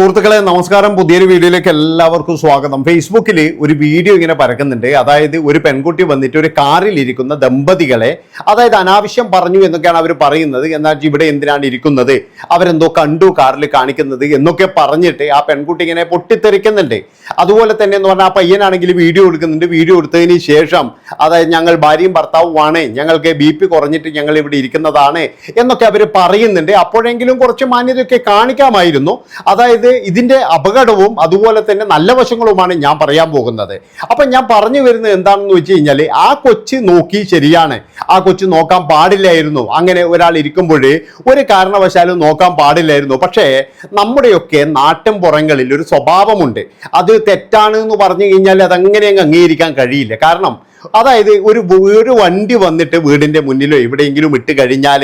സുഹൃത്തുക്കളെ നമസ്കാരം. പുതിയൊരു വീഡിയോയിലേക്ക് എല്ലാവർക്കും സ്വാഗതം. ഫേസ്ബുക്കിൽ ഒരു വീഡിയോ ഇങ്ങനെ പരക്കുന്നുണ്ട്. അതായത് ഒരു പെൺകുട്ടി വന്നിട്ട് ഒരു കാറിൽ ഇരിക്കുന്ന ദമ്പതികളെ അതായത് അനാവശ്യം പറഞ്ഞു എന്നൊക്കെയാണ് അവർ പറയുന്നത്. എന്നാൽ ഇവിടെ എന്തിനാണ് ഇരിക്കുന്നത്? അവരെന്തോ കണ്ടു കാറിൽ കാണിക്കുന്നത് എന്നൊക്കെ പറഞ്ഞിട്ട് ആ പെൺകുട്ടി ഇങ്ങനെ പൊട്ടിത്തെറിക്കുന്നുണ്ട്. അതുപോലെ തന്നെ എന്ന് പറഞ്ഞാൽ ആ പയ്യനാണെങ്കിൽ വീഡിയോ എടുക്കുന്നുണ്ട്. വീഡിയോ എടുത്തതിന് ശേഷം അതായത് ഞങ്ങൾ ഭാര്യയും ഭർത്താവുമാണ്. ഞങ്ങൾക്ക് ബി പി കുറഞ്ഞിട്ട് ഞങ്ങൾ ഇവിടെ ഇരിക്കുന്നതാണ് എന്നൊക്കെ അവർ പറയുന്നുണ്ട്. അപ്പോഴെങ്കിലും കുറച്ച് മാന്യതയൊക്കെ കാണിക്കാമായിരുന്നു. അതായത് ഇതിന്റെ അപകടവും അതുപോലെ തന്നെ നല്ല വശങ്ങളുമാണ് ഞാൻ പറയാൻ പോകുന്നത്. അപ്പൊ ഞാൻ പറഞ്ഞു വരുന്നത് എന്താണെന്ന് വെച്ച് കഴിഞ്ഞാൽ ആ കൊച്ച് നോക്കി ശരിയാണ്. ആ കൊച്ച് നോക്കാൻ പാടില്ലായിരുന്നു. അങ്ങനെ ഒരാൾ ഇരിക്കുമ്പോൾ ഒരു കാരണവശാലും നോക്കാൻ പാടില്ലായിരുന്നു. പക്ഷേ നമ്മുടെയൊക്കെ നാട്ടിൻ പുറങ്ങളിൽ ഒരു സ്വഭാവമുണ്ട്. അത് തെറ്റാണ് എന്ന് പറഞ്ഞു കഴിഞ്ഞാൽ അതങ്ങനെ അങ്ങ് അംഗീകരിക്കാൻ കഴിയില്ല. കാരണം അതായത് ഒരു ഒരു വണ്ടി വന്നിട്ട് വീടിന്റെ മുന്നിലോ എവിടെയെങ്കിലും ഇട്ട് കഴിഞ്ഞാൽ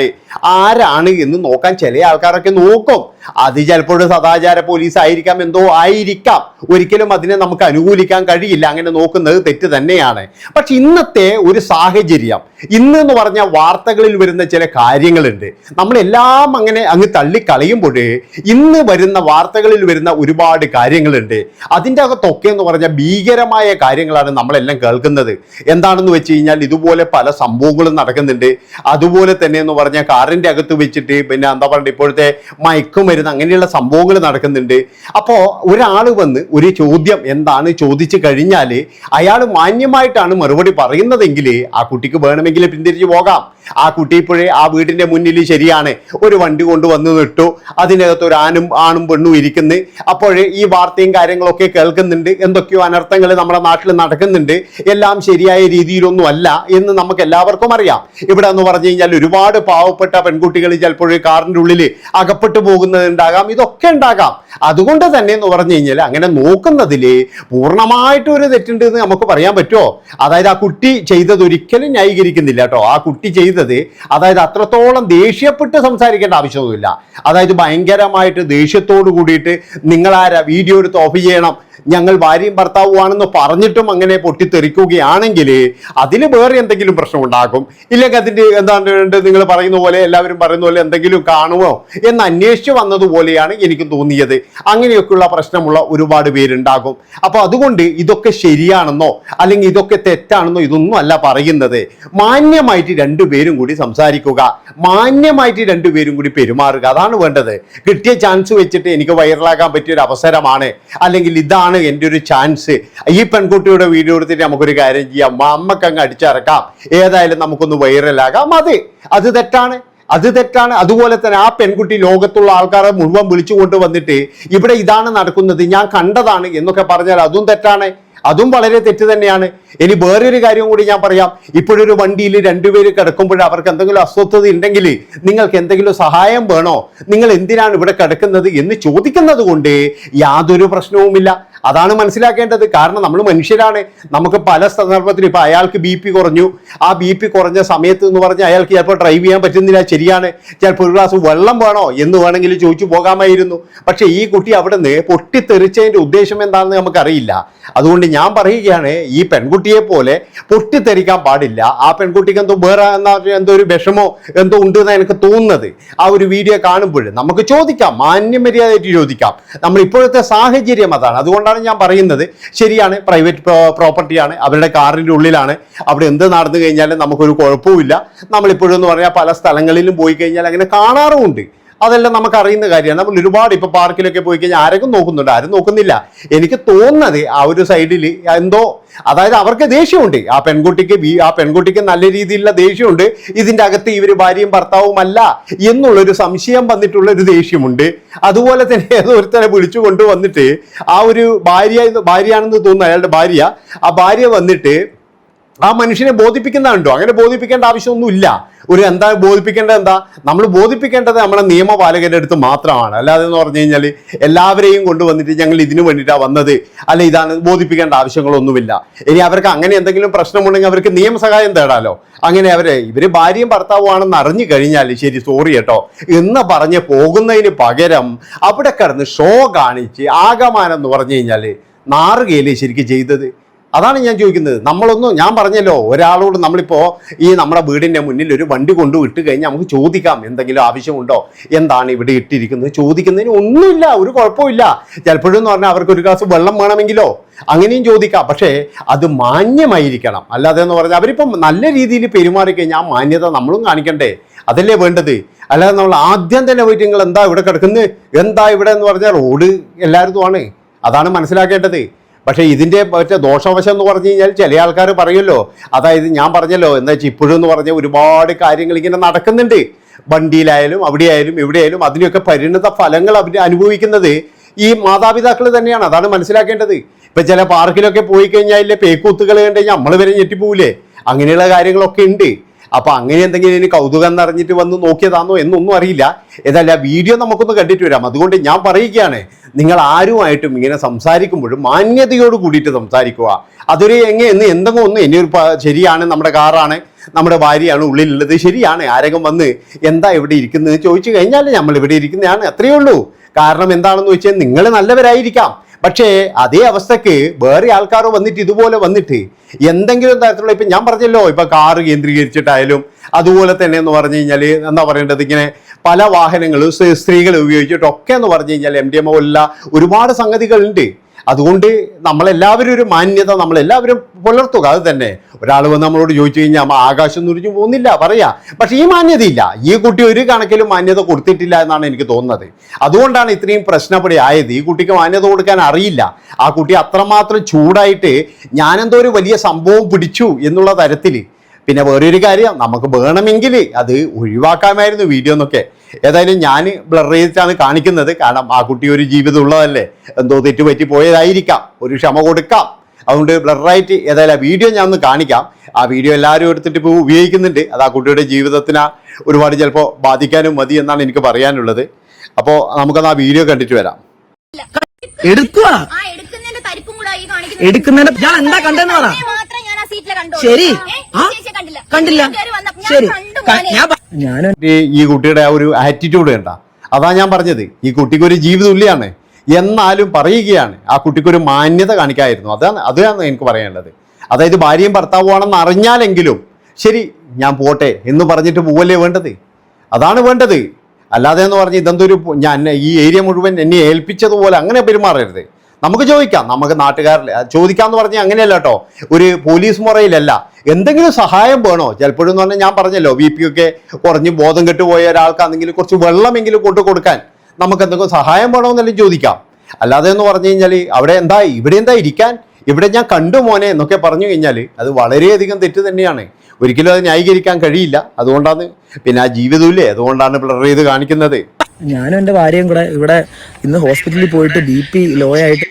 ആരാണ് എന്ന് നോക്കാൻ ചില ആൾക്കാരൊക്കെ നോക്കും. അത് ചിലപ്പോൾ സദാചാര പോലീസ് ആയിരിക്കാം എന്തോ ആയിരിക്കാം. ഒരിക്കലും അതിനെ നമുക്ക് അനുകൂലിക്കാൻ കഴിയില്ല. അങ്ങനെ നോക്കുന്നത് തെറ്റ് തന്നെയാണ്. പക്ഷെ ഇന്നത്തെ ഒരു സാഹചര്യം ഇന്ന് എന്ന് പറഞ്ഞ വാർത്തകളിൽ വരുന്ന ചില കാര്യങ്ങളുണ്ട്. നമ്മളെല്ലാം അങ്ങനെ അങ്ങ് തള്ളിക്കളയുമ്പോൾ ഇന്ന് വരുന്ന വാർത്തകളിൽ വരുന്ന ഒരുപാട് കാര്യങ്ങളുണ്ട്. അതിന്റെ അകത്തൊക്കെ എന്ന് പറഞ്ഞാൽ ഭീകരമായ കാര്യങ്ങളാണ് നമ്മളെല്ലാം കേൾക്കുന്നത്. എന്താണെന്ന് വെച്ച് കഴിഞ്ഞാൽ ഇതുപോലെ പല സംഭവങ്ങളും നടക്കുന്നുണ്ട്. അതുപോലെ തന്നെ എന്ന് പറഞ്ഞാൽ കാറിന്റെ അകത്ത് വെച്ചിട്ട് പിന്നെ എന്താ പറയുക ഇപ്പോഴത്തെ മയക്കുമരുന്ന് അങ്ങനെയുള്ള സംഭവങ്ങൾ നടക്കുന്നുണ്ട്. അപ്പോൾ ഒരാൾ വന്ന് ഒരു ചോദ്യം എന്താണ് ചോദിച്ചു കഴിഞ്ഞാൽ അയാൾ മാന്യമായിട്ടാണ് മറുപടി പറയുന്നതെങ്കിൽ ആ കുട്ടിക്ക് വേണമെങ്കിൽ പിന്തിരിഞ്ഞു പോകാം. ആ കുട്ടി ഇപ്പോഴേ ആ വീടിന്റെ മുന്നിൽ ശരിയാണ്. ഒരു വണ്ടി കൊണ്ടുവന്ന് നിട്ടു. അതിനകത്ത് ഒരു ആനും ആണും പെണ്ണും ഇരിക്കുന്നു. അപ്പോഴേ ഈ വാർത്തയും കാര്യങ്ങളൊക്കെ കേൾക്കുന്നുണ്ട്. എന്തൊക്കെയോ അനർത്ഥങ്ങൾ നമ്മുടെ നാട്ടിൽ നടക്കുന്നുണ്ട്. എല്ലാം ശരിയായ രീതിയിലൊന്നും അല്ല എന്ന് നമുക്ക് എല്ലാവർക്കും അറിയാം. ഇവിടെ എന്ന് പറഞ്ഞു കഴിഞ്ഞാൽ ഒരുപാട് പാവപ്പെട്ട പെൺകുട്ടികൾ ചിലപ്പോൾ കാറിന്റെ ഉള്ളിൽ അകപ്പെട്ടു പോകുന്നത് ഉണ്ടാകാം ഇതൊക്കെ ഉണ്ടാകാം. അതുകൊണ്ട് തന്നെ എന്ന് പറഞ്ഞു കഴിഞ്ഞാൽ അങ്ങനെ നോക്കുന്നതിൽ പൂർണമായിട്ട് ഒരു തെറ്റുണ്ട് എന്ന് നമുക്ക് പറയാൻ പറ്റുമോ? അതായത് ആ കുട്ടി ചെയ്തത് ഒരിക്കലും ന്യായീകരിക്കുന്നില്ല കേട്ടോ. ആ കുട്ടി ചെയ്തത് അതായത് അത്രത്തോളം ദേഷ്യപ്പെട്ട് സംസാരിക്കേണ്ട ആവശ്യമൊന്നുമില്ല. അതായത് ഭയങ്കരമായിട്ട് ദേഷ്യത്തോട് കൂടിയിട്ട് നിങ്ങളാരാ വീഡിയോ എടുത്ത് ഓഫ് ചെയ്യണം ഞങ്ങൾ ഭാര്യയും ഭർത്താവുമാണെന്ന് പറഞ്ഞിട്ടും അങ്ങനെ പൊട്ടിത്തെറിക്കുകയാണെങ്കിൽ അതിൽ വേറെ എന്തെങ്കിലും പ്രശ്നം ഉണ്ടാകും? ഇല്ലെങ്കിൽ അതിന്റെ എന്താണ് നിങ്ങൾ പറയുന്ന പോലെ എല്ലാവരും പറയുന്ന പോലെ എന്തെങ്കിലും കാണുമോ? എന്ന് അന്വേഷിച്ച് വന്നതുപോലെയാണ് എനിക്ക് തോന്നിയത്. അങ്ങനെയൊക്കെയുള്ള പ്രശ്നമുള്ള ഒരുപാട് പേരുണ്ടാകും. അപ്പോൾ അതുകൊണ്ട് ഇതൊക്കെ ശരിയാണെന്നോ അല്ലെങ്കിൽ ഇതൊക്കെ തെറ്റാണെന്നോ ഇതൊന്നും അല്ല പറയുന്നത്. മാന്യമായിട്ട് രണ്ടുപേരും കൂടി സംസാരിക്കുക. മാന്യമായിട്ട് രണ്ടുപേരും കൂടി പെരുമാറുക. അതാണ് വേണ്ടത്. കിട്ടിയ ചാൻസ് വെച്ചിട്ട് എനിക്ക് വൈറലാകാൻ പറ്റിയ ഒരു അവസരമാണ്. അല്ലെങ്കിൽ ഇതാണ് എന്റെ ഒരു ചാൻസ് ഈ പെൺകുട്ടിയുടെ വീഡിയോ എടുത്തിട്ട് നമുക്കൊരു കാര്യം ചെയ്യാം. അമ്മയ്ക്ക് അങ്ങ് അടിച്ചിറക്കാം. ഏതായാലും നമുക്കൊന്ന് വൈറലാകാം അതെ അത് തെറ്റാണ്. അത് തെറ്റാണ്. അതുപോലെ തന്നെ ആ പെൺകുട്ടി ലോകത്തുള്ള ആൾക്കാരെ മുഴുവൻ വിളിച്ചു കൊണ്ടുവന്നിട്ട് ഇവിടെ ഇതാണ് നടക്കുന്നത് ഞാൻ കണ്ടതാണ് എന്നൊക്കെ പറഞ്ഞാൽ അതും തെറ്റാണ്. അതും വളരെ തെറ്റ് തന്നെയാണ്. ഇനി വേറൊരു കാര്യം കൂടി ഞാൻ പറയാം. ഇപ്പോഴൊരു വണ്ടിയിൽ രണ്ടുപേര് കിടക്കുമ്പോൾ അവർക്ക് എന്തെങ്കിലും അസ്വസ്ഥത ഉണ്ടെങ്കിൽ നിങ്ങൾക്ക് എന്തെങ്കിലും സഹായം വേണോ? നിങ്ങൾ എന്തിനാണ് ഇവിടെ കിടക്കുന്നത് എന്ന് ചോദിക്കുന്നത് കൊണ്ട് യാതൊരു പ്രശ്നവുമില്ല. അതാണ് മനസ്സിലാക്കേണ്ടത്. കാരണം നമ്മൾ മനുഷ്യരാണ്. നമുക്ക് പല സന്ദർഭത്തിൽ ഇപ്പം അയാൾക്ക് ബി പി കുറഞ്ഞു. ആ ബി പി കുറഞ്ഞ സമയത്ത് എന്ന് പറഞ്ഞാൽ അയാൾക്ക് ചിലപ്പോൾ ഡ്രൈവ് ചെയ്യാൻ പറ്റുന്നില്ല. ശരിയാണ്. ചിലപ്പോൾ ഒരു ഗ്ലാസ് വെള്ളം വേണോ എന്ന് വേണമെങ്കിൽ ചോദിച്ചു പോകാമായിരുന്നു. പക്ഷേ ഈ കുട്ടി അവിടെ നിന്ന് പൊട്ടിത്തെറിച്ചതിന്റെ ഉദ്ദേശം എന്താണെന്ന് നമുക്കറിയില്ല. അതുകൊണ്ട് ഞാൻ പറയുകയാണ് ഈ പെൺകുട്ടിയെ പോലെ പൊട്ടിത്തെറിക്കാൻ പാടില്ല. ആ പെൺകുട്ടിക്ക് എന്തോ വേറെ എന്താ എന്തോ ഒരു വിഷമോ എന്തോ ഉണ്ട് എന്നാണ് എനിക്ക് തോന്നുന്നത്. ആ ഒരു വീഡിയോ കാണുമ്പോൾ നമുക്ക് ചോദിക്കാം. മാന്യമര്യാദയായിട്ട് ചോദിക്കാം. നമ്മൾ ഇപ്പോഴത്തെ സാഹചര്യം അതാണ്. അതുകൊണ്ടാണ് ഞാൻ പറയുന്നത്. ശരിയാണ് പ്രൈവറ്റ് പ്രോപ്പർട്ടിയാണ് അവരുടെ കാറിന്റെ ഉള്ളിലാണ് അവിടെ എന്ത് നടന്നു കഴിഞ്ഞാലും നമുക്കൊരു കുഴപ്പവുമില്ല. നമ്മളിപ്പോഴും എന്ന് പറഞ്ഞാൽ പല സ്ഥലങ്ങളിലും പോയി കഴിഞ്ഞാൽ അങ്ങനെ കാണാറുമുണ്ട്. അതെല്ലാം നമുക്ക് അറിയുന്ന കാര്യമാണ്. നമ്മൾ ഒരുപാട് ഇപ്പൊ പാർക്കിലൊക്കെ പോയി കഴിഞ്ഞാൽ ആരെങ്കിലും നോക്കുന്നുണ്ട്? ആരും നോക്കുന്നില്ല. എനിക്ക് തോന്നുന്നത് ആ ഒരു സൈഡിൽ എന്തോ അതായത് അവർക്ക് ദേഷ്യമുണ്ട്. ആ പെൺകുട്ടിക്ക് ആ പെൺകുട്ടിക്ക് നല്ല രീതിയിലുള്ള ദേഷ്യമുണ്ട്. ഇതിന്റെ അകത്ത് ഇവർ ഭാര്യയും ഭർത്താവുമല്ല എന്നുള്ളൊരു സംശയം വന്നിട്ടുള്ള ഒരു ദേഷ്യമുണ്ട്. അതുപോലെ തന്നെ ഏതോ ഒരുത്തനെ വിളിച്ചു കൊണ്ടുവന്നിട്ട് ആ ഒരു ഭാര്യ ഭാര്യയാണെന്ന് തോന്നുന്നു അയാളുടെ ഭാര്യ. ആ ഭാര്യ വന്നിട്ട് ആ മനുഷ്യനെ ബോധിപ്പിക്കുന്നതുണ്ടോ അങ്ങനെ ബോധിപ്പിക്കേണ്ട ആവശ്യമൊന്നുമില്ല. ഒരു എന്താ ബോധിപ്പിക്കേണ്ടത് എന്താ? നമ്മൾ ബോധിപ്പിക്കേണ്ടത് നമ്മുടെ നിയമപാലകരുടെ അടുത്ത് മാത്രമാണ്. അല്ലാതെ എന്ന് പറഞ്ഞു കഴിഞ്ഞാൽ എല്ലാവരെയും കൊണ്ടുവന്നിട്ട് ഞങ്ങൾ ഇതിനു വേണ്ടിയിട്ടാണ് വന്നത്. അല്ല ഇതാണ് ബോധിപ്പിക്കേണ്ട ആവശ്യങ്ങളൊന്നുമില്ല. ഇനി അവർക്ക് അങ്ങനെ എന്തെങ്കിലും പ്രശ്നമുണ്ടെങ്കിൽ അവർക്ക് നിയമസഹായം തേടാലോ? അങ്ങനെ അവരെ ഇവർ ഭാര്യയും ഭർത്താവുമാണെന്ന് അറിഞ്ഞു കഴിഞ്ഞാൽ ശരി സോറി കേട്ടോ. എന്ന് പറഞ്ഞ് പോകുന്നതിന് പകരം അവിടെ കിടന്ന് ഷോ കാണിച്ച് ആകമാനം എന്ന് പറഞ്ഞു കഴിഞ്ഞാൽ നാറുകയല്ലേ ശരിക്കും ചെയ്തത്. അതാണ് ഞാൻ ചോദിക്കുന്നത്. നമ്മളൊന്നും ഞാൻ പറഞ്ഞല്ലോ ഒരാളോട് നമ്മളിപ്പോൾ ഈ നമ്മുടെ വീടിന്റെ മുന്നിൽ ഒരു വണ്ടി കൊണ്ടു ഇട്ട് കഴിഞ്ഞാൽ നമുക്ക് ചോദിക്കാം എന്തെങ്കിലും ആവശ്യമുണ്ടോ? എന്താണ് ഇവിടെ ഇട്ടിരിക്കുന്നത്? ചോദിക്കുന്നതിന് ഒന്നുമില്ല ഒരു കുഴപ്പമില്ല ചിലപ്പോഴെന്ന് പറഞ്ഞാൽ അവർക്ക് ഒരു ഗ്ലാസ് വെള്ളം വേണമെങ്കിലോ? അങ്ങനെയും ചോദിക്കാം. പക്ഷേ അത് മാന്യമായിരിക്കണം. അല്ലാതെ എന്ന് പറഞ്ഞാൽ അവരിപ്പം നല്ല രീതിയിൽ പെരുമാറിക്കഴിഞ്ഞാൽ ആ മാന്യത നമ്മളും കാണിക്കണ്ടേ? അതല്ലേ വേണ്ടത്? അല്ലാതെ നമ്മൾ ആദ്യം തന്നെ പോയിട്ട് നിങ്ങൾ എന്താ ഇവിടെ കിടക്കുന്നത്? എന്താ ഇവിടെ എന്ന് പറഞ്ഞാൽ റോഡ് എല്ലായിടത്തും ആണ്. അതാണ് മനസ്സിലാക്കേണ്ടത്. പക്ഷേ ഇതിന്റെ മറ്റേ ദോഷവശം എന്ന് പറഞ്ഞു കഴിഞ്ഞാൽ ചില ആൾക്കാർ പറയുമല്ലോ. അതായത് ഞാൻ പറഞ്ഞല്ലോ എന്താ വെച്ചാൽ ഇപ്പോഴും എന്ന് പറഞ്ഞാൽ ഒരുപാട് കാര്യങ്ങൾ ഇങ്ങനെ നടക്കുന്നുണ്ട്. വണ്ടിയിലായാലും അവിടെയായാലും ഇവിടെയായാലും അതിനൊക്കെ പരിണിത ഫലങ്ങൾ അവർ അനുഭവിക്കുന്നത് ഈ മാതാപിതാക്കൾ തന്നെയാണ്. അതാണ് മനസ്സിലാക്കേണ്ടത്. ഇപ്പം ചില പാർക്കിലൊക്കെ പോയി കഴിഞ്ഞാൽ പേക്കൂത്തുകൾ കണ്ടു കഴിഞ്ഞാൽ നമ്മൾ വരെ ഞെട്ടിപ്പോവില്ലേ അങ്ങനെയുള്ള കാര്യങ്ങളൊക്കെ ഉണ്ട്. അപ്പൊ അങ്ങനെ എന്തെങ്കിലും ഇനി കൗതുകം നിറഞ്ഞിട്ട് വന്ന് നോക്കിയതാണോ എന്നൊന്നും അറിയില്ല. ഏതായാലും ആ വീഡിയോ നമുക്കൊന്ന് കണ്ടിട്ട് വരാം. അതുകൊണ്ട് ഞാൻ പറയുകയാണ് നിങ്ങൾ ആരുമായിട്ടും ഇങ്ങനെ സംസാരിക്കുമ്പോഴും മാന്യതയോട് കൂടിയിട്ട് സംസാരിക്കുക. അതൊരു എങ്ങനെ എന്ന് എന്തെങ്കിലും ഒന്ന് ഇനി ഒരു ശരിയാണ് നമ്മുടെ കാറാണ് നമ്മുടെ ഭാര്യയാണ് ഉള്ളിലുള്ളത് ശരിയാണ് ആരെങ്കിലും വന്ന് എന്താ ഇവിടെ ഇരിക്കുന്നത് ചോദിച്ചു കഴിഞ്ഞാൽ നമ്മൾ ഇവിടെ ഇരിക്കുന്നതാണ് അത്രയേ ഉള്ളൂ. കാരണം എന്താണെന്ന് വെച്ചാൽ നിങ്ങൾ നല്ലവരായിരിക്കാം. പക്ഷേ അതേ അവസ്ഥക്ക് വേറെ ആൾക്കാർ വന്നിട്ട് ഇതുപോലെ വന്നിട്ട് എന്തെങ്കിലും തരത്തിലുള്ള ഇപ്പം ഞാൻ പറഞ്ഞല്ലോ ഇപ്പം കാറ് കേന്ദ്രീകരിച്ചിട്ടായാലും അതുപോലെ തന്നെ എന്ന് പറഞ്ഞു കഴിഞ്ഞാൽ എന്താ പറയേണ്ടത്? ഇങ്ങനെ പല വാഹനങ്ങളും സ്ത്രീകൾ ഉപയോഗിച്ചിട്ടൊക്കെ എന്ന് പറഞ്ഞു കഴിഞ്ഞാൽ എം ഡി എം ഒരുപാട് സംഗതികളുണ്ട്. അതുകൊണ്ട് നമ്മളെല്ലാവരും ഒരു മാന്യത നമ്മളെല്ലാവരും പുലർത്തുക അത് തന്നെ. ഒരാൾ വന്ന് നമ്മളോട് ചോദിച്ചു കഴിഞ്ഞാൽ നമ്മൾ ആകാശം നുരിഞ്ഞു പോകുന്നില്ല പറയാ. പക്ഷേ ഈ മാന്യതയില്ല. ഈ കുട്ടി ഒരു കണക്കിലും മാന്യത കൊടുത്തിട്ടില്ല എന്നാണ് എനിക്ക് തോന്നുന്നത്. അതുകൊണ്ടാണ് ഇത്രയും പ്രശ്നപ്പെടി ആയത് ഈ കുട്ടിക്ക് മാന്യത കൊടുക്കാൻ അറിയില്ല. ആ കുട്ടി അത്രമാത്രം ചൂടായിട്ട് ഞാനെന്തോ ഒരു വലിയ സംഭവം പിടിച്ചു എന്നുള്ള തരത്തിൽ പിന്നെ വേറൊരു കാര്യം നമുക്ക് വേണമെങ്കിൽ അത് ഒഴിവാക്കാമായിരുന്നു വീഡിയോ എന്നൊക്കെ. ഏതായാലും ഞാൻ ബ്ലർ ചെയ്തിട്ടാണ് കാണിക്കുന്നത്. കാരണം ആ കുട്ടി ഒരു ജീവിതം ഉള്ളതല്ലേ എന്തോ തെറ്റുപറ്റി പോയതായിരിക്കാം. ഒരു ക്ഷമ കൊടുക്കാം. അതുകൊണ്ട് ബ്ലറായിട്ട് ഏതായാലും ആ വീഡിയോ ഞാൻ ഒന്ന് കാണിക്കാം. ആ വീഡിയോ എല്ലാവരും എടുത്തിട്ട് ഇപ്പോൾ ഉപയോഗിക്കുന്നുണ്ട്. അത് ആ കുട്ടിയുടെ ജീവിതത്തിന് ഒരുപാട് ചിലപ്പോൾ ബാധിക്കാനും മതി എന്നാണ് എനിക്ക് പറയാനുള്ളത്. അപ്പോൾ നമുക്കത് ആ വീഡിയോ കണ്ടിട്ട് വരാം. എടുക്കുന്നതിന്റെ തരിപ്പും കൂടെ ഈ കാണിക്കുന്നത് എടുക്കുന്നതിന്റെ ഞാൻ എന്താ കണ്ടെന്ന് പറ. ശരി. കണ്ടില്ല. ശരി. കണ്ടു ഞാൻ ഈ ഈ കുട്ടിയുടെ ആ ഒരു ആറ്റിറ്റ്യൂഡ് കണ്ട അതാ ഞാൻ പറഞ്ഞത്. ഈ കുട്ടിക്ക് ഒരു ജീവിതമില്ലാണ് എന്നാലും പറയുകയാണ്. ആ കുട്ടിക്ക് ഒരു മാന്യത കാണിക്കായിരുന്നു. അതാണ് അതാണ് എനിക്ക് പറയാനുള്ളത് അതായത് ഭാര്യയും ഭർത്താവുമാണെന്ന് അറിഞ്ഞാലെങ്കിലും ശരി ഞാൻ പോട്ടെ എന്ന് പറഞ്ഞിട്ട് പോവല്ലേ വേണ്ടത്? അതാണ് വേണ്ടത്. അല്ലാതെ എന്ന് പറഞ്ഞ് ഇതെന്തൊരു ഞാൻ ഈ ഏരിയ മുഴുവൻ എന്നെ ഏൽപ്പിച്ചതുപോലെ അങ്ങനെ പെരുമാറരുത്. നമുക്ക് ചോദിക്കാം. നമുക്ക് നാട്ടുകാരിൽ ചോദിക്കാന്ന് പറഞ്ഞാൽ അങ്ങനെയല്ല കേട്ടോ ഒരു പോലീസ് മുറയിലല്ല. എന്തെങ്കിലും സഹായം വേണോ? ചിലപ്പോഴും എന്ന് പറഞ്ഞാൽ ഞാൻ പറഞ്ഞല്ലോ ബി പി ഒക്കെ കുറഞ്ഞ് ബോധം കെട്ടുപോയ ഒരാൾക്കാണെങ്കിൽ കുറച്ച് വെള്ളമെങ്കിലും കൊണ്ടു കൊടുക്കാൻ നമുക്ക് എന്തെങ്കിലും സഹായം വേണോ എന്നെല്ലാം ചോദിക്കാം. അല്ലാതെ എന്ന് പറഞ്ഞു കഴിഞ്ഞാൽ അവിടെ എന്താ ഇവിടെ എന്താ ഇരിക്കാൻ? ഇവിടെ ഞാൻ കണ്ടു മോനെ എന്നൊക്കെ പറഞ്ഞു കഴിഞ്ഞാൽ അത് വളരെയധികം തെറ്റ് തന്നെയാണ്. ഒരിക്കലും അത് ന്യായീകരിക്കാൻ കഴിയില്ല. അതുകൊണ്ടാണ് പിന്നെ ആ ജീവിതമില്ലേ അതുകൊണ്ടാണ് പിള്ളേർ ഇത് കാണിക്കുന്നത്. ഞാനും എന്റെ ഭാര്യയും കൂടെ ഇവിടെ ഇന്ന് ഹോസ്പിറ്റലിൽ പോയിട്ട് ബി പി ലോ ആയിട്ട്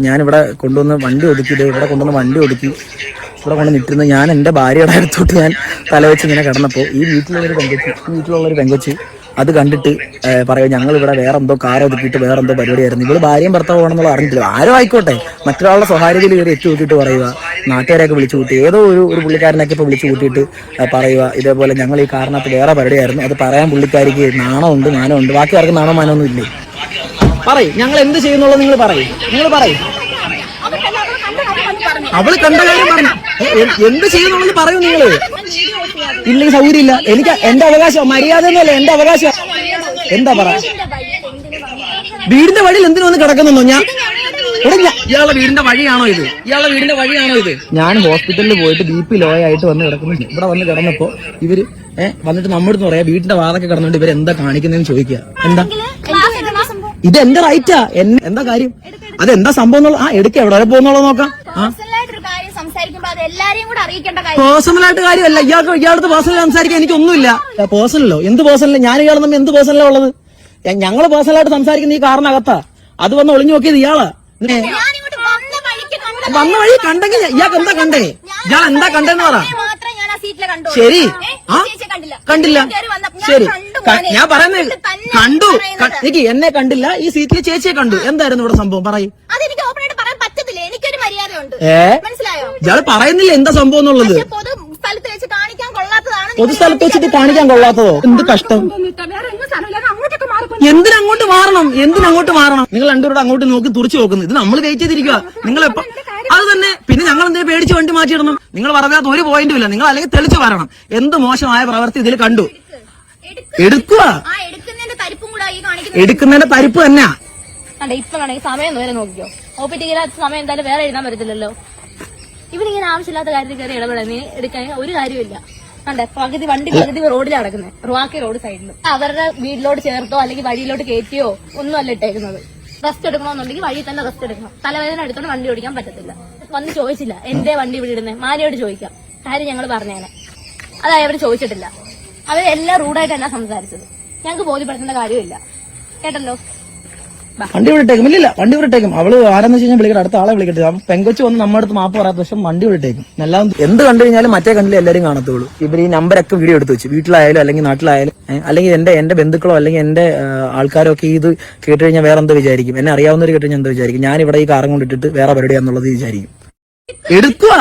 ഞാനിവിടെ കൊണ്ടുവന്ന് വണ്ടി ഒതുക്കി ഇവിടെ കൊണ്ടുവന്ന് വണ്ടി ഒതുക്കി. ഇവിടെ കൊണ്ട് നിൽക്കുന്നത് ഞാൻ എന്റെ ഭാര്യയുടെ അടുത്തോട്ട് ഞാൻ തലവെച്ച് ഇങ്ങനെ കിടന്നപ്പോൾ ഈ വീട്ടിലുള്ളൊരു പെങ്കൊച്ച് വീട്ടിലുള്ളൊരു പെങ്കൊച്ച് അത് കണ്ടിട്ട് പറയും ഞങ്ങൾ ഇവിടെ വേറെ എന്തോ കാർ ഒതുക്കിയിട്ട് വേറെ എന്തോ പരിപാടിയായിരുന്നു. ഇവൾ ഭാര്യയും ഭർത്താവ് ആണെന്നുള്ള അറിഞ്ഞിട്ടില്ല. ആരോ ആയിക്കോട്ടെ. മറ്റൊരാളുടെ സ്വകാര്യതയിൽ കയറി എത്തി നോക്കിയിട്ട് പറയുക. നാട്ടുകാരെയൊക്കെ വിളിച്ചു കൂട്ടി. ഏതോ ഒരു ഒരു പുള്ളിക്കാരനൊക്കെ ഇപ്പോൾ വിളിച്ചു കൂട്ടിയിട്ട് പറയുക ഇതേപോലെ ഞങ്ങൾ ഈ കാറിനകത്ത് വേറെ പരിപാടിയായിരുന്നു. അത് പറയാൻ പുള്ളിക്കാരിക്ക് നാണമുണ്ട് മാനമുണ്ട്. ബാക്കി ആർക്കും നാണോ മാനമൊന്നും ഇല്ലേ? പറയും. ഞങ്ങൾ എന്ത് ചെയ്യുന്നുള്ളത് നിങ്ങൾ പറയും. നിങ്ങൾ പറയും. അവൾ കണ്ട കാര്യം പറഞ്ഞു. എന്ത് ചെയ്യുന്നുള്ളത് പറയൂ നിങ്ങൾ ഞാൻ സൗകര്യം ഇല്ല. ഇല്ലെങ്കിൽ എനിക്ക് എന്റെ അവകാശം മര്യാദ എന്നല്ലേ എന്റെ അവകാശം. എന്താ പറ? വീടിന്റെ വഴിയിൽ എന്തിനു വന്ന് കിടക്കുന്നോ ഞാൻ? ഇയാളുടെ വീടിന്റെ വഴിയാണോ ഇത്? ഇയാളുടെ വീടിന്റെ വഴിയാണോ ഇത്? ഞാൻ ഹോസ്പിറ്റലിൽ പോയിട്ട് ബി പി ലോ ആയിട്ട് വന്ന് കിടക്കുന്നുണ്ട്. ഇവിടെ വന്ന് കിടന്നപ്പോ ഇവർ ഏഹ് വന്നിട്ട് നമ്മുടെ അടുത്ത് പറയാ വീടിന്റെ വാതൊക്കെ കിടന്നുകൊണ്ട് ഇവർ എന്താ കാണിക്കുന്നതെന്ന് ചോദിക്കുക എന്താ? ഇത് എന്റെ റൈറ്റാ എന്താ കാര്യം? അതെന്താ സംഭവം ആ എടുക്ക എവിടെ വരെ പോകുന്നുള്ളത് നോക്കാം. ആ? സംസാരിക്കുമ്പോ അത് എല്ലാരെയും കൂടെ അറിയിക്കേണ്ട കാര്യം. ആയിട്ട് കാര്യമല്ല. ഇയാൾക്ക് ഇയാളടുത്ത് പേഴ്സണൽ സംസാരിക്കാൻ എനിക്ക് ഒന്നുമില്ല പേഴ്സണലോ? എന്ത് പേഴ്സണലോ? ഞാൻ ഇയാൾ തമ്മിൽ എന്ത് പേഴ്സണലാ ഉള്ളത്? ഞങ്ങൾ പേഴ്സണലായിട്ട് സംസാരിക്കുന്ന ഈ കാറിനകത്താ. അത് വന്ന് ഒളിഞ്ഞു നോക്കിയത് ഇയാളാ. ഞാനിങ്ങോട്ട് വന്ന വഴിക്ക് കണ്ട വന്ന വഴി കണ്ടെങ്കിൽ ഇയാൾക്ക് എന്താ കണ്ടേ? ഇയാൾ എന്താ കണ്ടെന്ന് പറ. ഞാൻ ആ സീറ്റിൽ കണ്ടു. ശരി. ആ? കണ്ടില്ല. കണ്ടില്ല. കേറി വന്നപ്പോ ഞാൻ ശരി. കണ്ടു ക- മോനെ. ഞാൻ പറയുന്നത് കണ്ടു. ക- എനിക്ക് എന്നെ കണ്ടില്ല. ഈ സീറ്റിൽ ചേച്ചിയെ കണ്ടു. എന്തായിരുന്നു ഇവിടെ സംഭവം? പറയും. അതെനിക്ക് ഓപ്പൺ ആയിട്ട് പറയാൻ പറ്റത്തില്ല മനസ്സിലായോ? ഇയാൾ പറയുന്നില്ല എന്താ സംഭവം എന്നുള്ളത്. പൊതു സ്ഥലത്ത് വെച്ച് കാണിക്കാൻ കൊള്ളാത്തതാണ് പൊതു സ്ഥലത്ത് വെച്ചിട്ട് കാണിക്കാൻ കൊള്ളാത്തതോ? എന്ത് കഷ്ടം? എന്തിനങ്ങോട്ട് മാറണം? എന്തിനങ്ങോട്ട് മാറണം? നിങ്ങൾ രണ്ടുപേരും അങ്ങോട്ട് നോക്കി തുറച്ചു നോക്കുന്നു. ഇത് നമ്മൾ വെയിറ്റ് ചെയ്തിരിക്കുക നിങ്ങൾ എപ്പോ അത് തന്നെ. പിന്നെ ഞങ്ങൾ എന്തിനാ പേടിച്ച് വണ്ടി മാറ്റിയിടണം നിങ്ങൾ പറഞ്ഞാൽ ഒരു പോയിന്റും ഇല്ല. നിങ്ങൾ അല്ലെങ്കിൽ തെളിച്ചു പറയണം എന്ത് മോശമായ പ്രവൃത്തി ഇതിൽ കണ്ടു? എടുക്ക്. എടുക്കുക ആ എടുക്കുന്നതിന്റെ തരിപ്പും തന്നെയാ. ഇപ്പൊ സമയം നോക്കിക്കോ. ഒ പി ടിക്കറ്റ് സമയം എന്തായാലും വേറെ എഴുതാൻ പറ്റത്തില്ലല്ലോ. ഇവനിങ്ങനെ ആവശ്യമില്ലാത്ത കാര്യത്തിൽ കയറി ഇടപെടാൻ നീ എടുക്കാൻ ഒരു കാര്യമില്ല കണ്ടേ? പകുതി വണ്ടി പകുതി റോഡിലാണ് നടക്കുന്നത് റുവാക്കി റോഡ് സൈഡിൽ അവരുടെ വീട്ടിലോട്ട് ചേർത്തോ അല്ലെങ്കിൽ വഴിയിലോട്ട് കയറ്റിയോ ഒന്നും അല്ല ഇട്ടേക്കുന്നത്. റെസ്റ്റ് എടുക്കണമെന്നുണ്ടെങ്കിൽ വഴി തന്നെ റെസ്റ്റ് എടുക്കണം. തലവേദന എടുത്തോണ്ട് വണ്ടി ഓടിക്കാൻ പറ്റത്തില്ല. വന്ന് ചോദിച്ചില്ല എന്തേ വണ്ടി ഇവിടെ ഇടുന്നേ? മാനയോട് ചോദിക്കാം. കാര്യം ഞങ്ങൾ പറഞ്ഞേനെ. അതായത് അവർ ചോദിച്ചിട്ടില്ല. അവരെല്ലാം എല്ലാം റൂഡായിട്ടല്ല സംസാരിച്ചത്. ഞങ്ങൾക്ക് ബോധ്യപ്പെടുത്തേണ്ട കാര്യമില്ല കേട്ടല്ലോ? വണ്ടി വിളിട്ടേക്കും ഇല്ലില്ല വണ്ടി വിളിട്ടേക്കും അവൾ ആരെന്ന് വെച്ച് കഴിഞ്ഞാൽ വിളിക്കട്ടെ അടുത്ത ആളെ വിളിക്കട്ടെ. അപ്പം പെങ്കൊച്ച് വന്ന് നമ്മുടെ അടുത്ത് മാപ്പ് പറയാത്ത പക്ഷം വണ്ടി വിളിട്ടേക്കും എല്ലാം എന്ത് കണ്ടു കഴിഞ്ഞാലും മറ്റേ കണ്ടില്ല എല്ലാവരും കാണത്തുള്ളൂ. ഇവർ ഈ നമ്പരൊക്കെ വീഡിയോ എടുത്ത് വെച്ചു. വീട്ടിലായാലും അല്ലെങ്കിൽ നാട്ടിലായാലും അല്ലെങ്കിൽ എന്റെ എന്റെ ബന്ധുക്കളോ അല്ലെങ്കിൽ എന്റെ ആൾക്കാരോ ഒക്കെ ഇത് കേട്ട് കഴിഞ്ഞാൽ വേറെ എന്താ വിചാരിക്കും. എന്നെ അറിയാവുന്നവർ കേട്ട് കഴിഞ്ഞാൽ എന്താ വിചാരിക്കും. ഞാൻ ഇവിടെ ഈ കാറും കൊണ്ടിട്ടിട്ട് വേറെ പരിപാടിയാന്നുള്ളത് വിചാരിക്കും. എടുക്കുക